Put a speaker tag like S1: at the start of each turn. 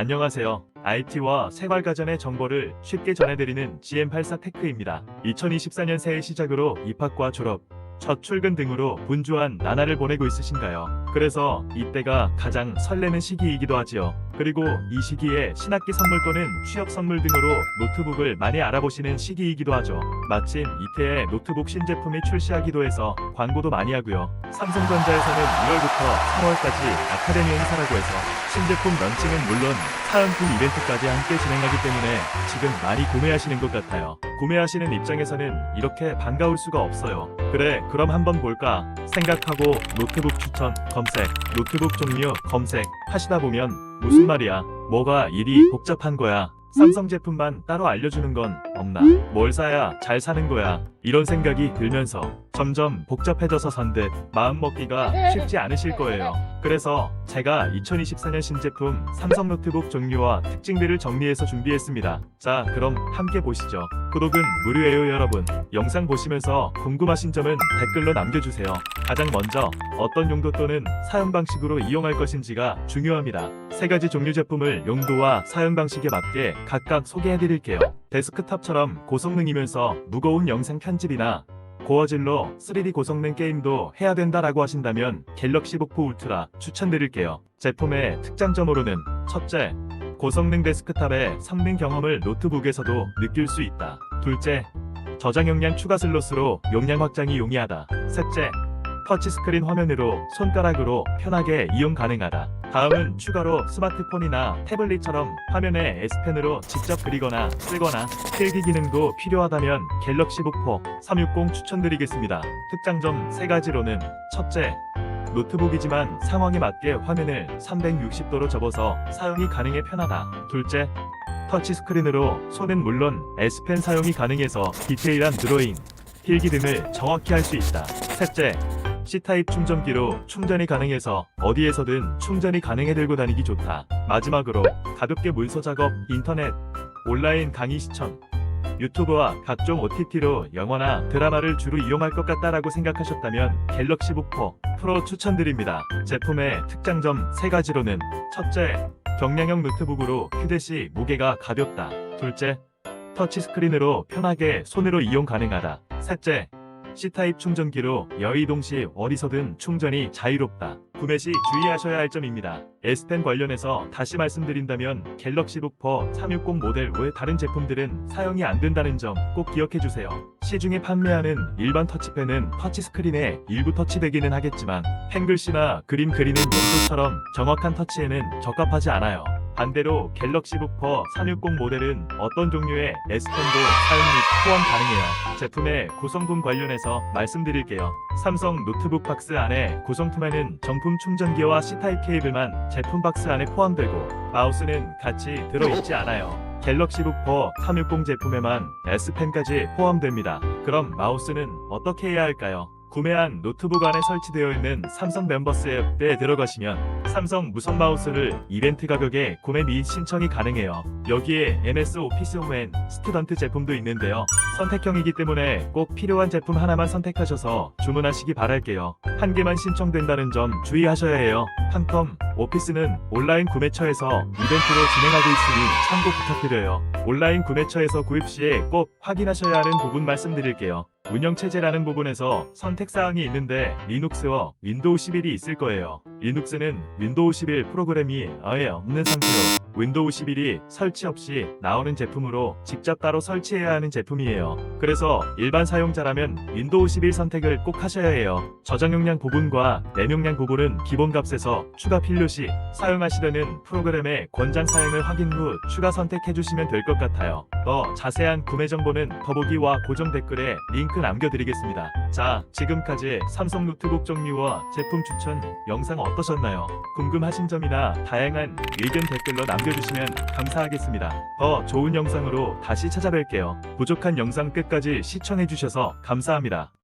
S1: 안녕하세요. IT와 생활가전의 정보를 쉽게 전해드리는 GM84 테크입니다. 2024년 새해 시작으로 입학과 졸업, 첫 출근 등으로 분주한 나날을 보내고 있으신가요? 그래서 이때가 가장 설레는 시기이기도 하지요. 그리고 이 시기에 신학기 선물 또는 취업 선물 등으로 노트북을 많이 알아보시는 시기이기도 하죠. 마침 이태에 노트북 신제품이 출시하기도 해서 광고도 많이 하고요. 삼성전자에서는 2월부터 3월까지 아카데미 행사라고 해서 신제품 런칭은 물론 사은품 이벤트까지 함께 진행하기 때문에 지금 많이 구매하시는 것 같아요. 구매하시는 입장에서는 이렇게 반가울 수가 없어요. 그래, 그럼 한번 볼까? 생각하고 노트북 추천, 검색, 노트북 종류, 검색 하시다 보면 무슨 말이야? 뭐가 일이 복잡한 거야? 삼성 제품만 따로 알려주는 건 없나? 뭘 사야 잘 사는 거야? 이런 생각이 들면서 점점 복잡해져서 산듯 마음 먹기가 쉽지 않으실 거예요. 그래서 제가 2024년 신제품 삼성 노트북 종류와 특징들을 정리해서 준비했습니다. 자, 그럼 함께 보시죠. 구독은 무료예요, 여러분. 영상 보시면서 궁금하신 점은 댓글로 남겨주세요. 가장 먼저 어떤 용도 또는 사용 방식으로 이용할 것인지가 중요합니다. 세 가지 종류 제품을 용도와 사용 방식에 맞게 각각 소개해 드릴게요. 데스크탑처럼 고성능이면서 무거운 영상 편집이나 고화질로 3D 고성능 게임도 해야 된다라고 하신다면 갤럭시 북4 울트라 추천드릴게요. 제품의 특장점으로는 첫째, 고성능 데스크탑의 성능 경험을 노트북에서도 느낄 수 있다. 둘째, 저장 용량 추가 슬롯으로 용량 확장이 용이하다. 셋째, 터치스크린 화면으로 손가락으로 편하게 이용 가능하다. 다음은 추가로 스마트폰이나 태블릿처럼 화면에 S펜으로 직접 그리거나 쓰거나 필기 기능도 필요하다면 갤럭시 북 4 360 추천드리겠습니다. 특장점 세 가지로는 첫째, 노트북이지만 상황에 맞게 화면을 360도로 접어서 사용이 가능해 편하다. 둘째, 터치스크린으로 손은 물론 S펜 사용이 가능해서 디테일한 드로잉, 필기 등을 정확히 할 수 있다. 셋째, C타입 충전기로 충전이 가능해서 어디에서든 충전이 가능해 들고 다니기 좋다. 마지막으로 가볍게 문서 작업, 인터넷, 온라인 강의 시청, 유튜브와 각종 OTT로 영화나 드라마를 주로 이용할 것 같다라고 생각하셨다면 갤럭시 북 4 프로 추천드립니다. 제품의 특장점 세 가지로는 첫째, 경량형 노트북으로 휴대 시 무게가 가볍다. 둘째, 터치스크린으로 편하게 손으로 이용 가능하다. 셋째, C타입 충전기로 여의동 시 어디서든 충전이 자유롭다. 구매 시 주의하셔야 할 점입니다. S펜 관련해서 다시 말씀드린다면 갤럭시 북4 360 모델 외 다른 제품들은 사용이 안 된다는 점 꼭 기억해 주세요. 시중에 판매하는 일반 터치펜은 터치스크린에 일부 터치되기는 하겠지만 펜글씨나 그림 그리는 용도처럼 정확한 터치에는 적합하지 않아요. 반대로 갤럭시 북4 360 모델은 어떤 종류의 S펜도 사용 및 포함 가능해요. 제품의 구성품 관련해서 말씀드릴게요. 삼성 노트북 박스 안에 구성품에는 정품 충전기와 C타입 케이블만 제품 박스 안에 포함되고 마우스는 같이 들어있지 않아요. 갤럭시 북4 360 제품에만 S펜까지 포함됩니다. 그럼 마우스는 어떻게 해야 할까요? 구매한 노트북 안에 설치되어 있는 삼성 멤버스 앱에 들어가시면 삼성 무선 마우스를 이벤트 가격에 구매 및 신청이 가능해요. 여기에 MS 오피스 홈앤 스튜던트 제품도 있는데요. 선택형이기 때문에 꼭 필요한 제품 하나만 선택하셔서 주문하시기 바랄게요. 한 개만 신청된다는 점 주의하셔야 해요. 팜컴 오피스는 온라인 구매처에서 이벤트로 진행하고 있으니 참고 부탁드려요. 온라인 구매처에서 구입 시에 꼭 확인하셔야 하는 부분 말씀드릴게요. 운영체제라는 부분에서 선택사항이 있는데 리눅스와 윈도우 11이 있을 거예요. 리눅스는 윈도우 11 프로그램이 아예 없는 상태로 윈도우 11이 설치 없이 나오는 제품으로 직접 따로 설치해야 하는 제품이에요. 그래서 일반 사용자라면 윈도우 11 선택을 꼭 하셔야 해요. 저장 용량 부분과 램 용량 부분은 기본 값에서 추가 필요 시 사용하시려는 프로그램의 권장 사양을 확인 후 추가 선택해 주시면 될 것 같아요. 더 자세한 구매 정보는 더보기와 고정 댓글에 링크 남겨드리겠습니다. 자, 지금까지 삼성 노트북 종류와 제품 추천 영상 어떠셨나요? 궁금하신 점이나 다양한 의견 댓글로 남겨주시면 감사하겠습니다. 더 좋은 영상으로 다시 찾아뵐게요. 부족한 영상 끝까지 시청해주셔서 감사합니다.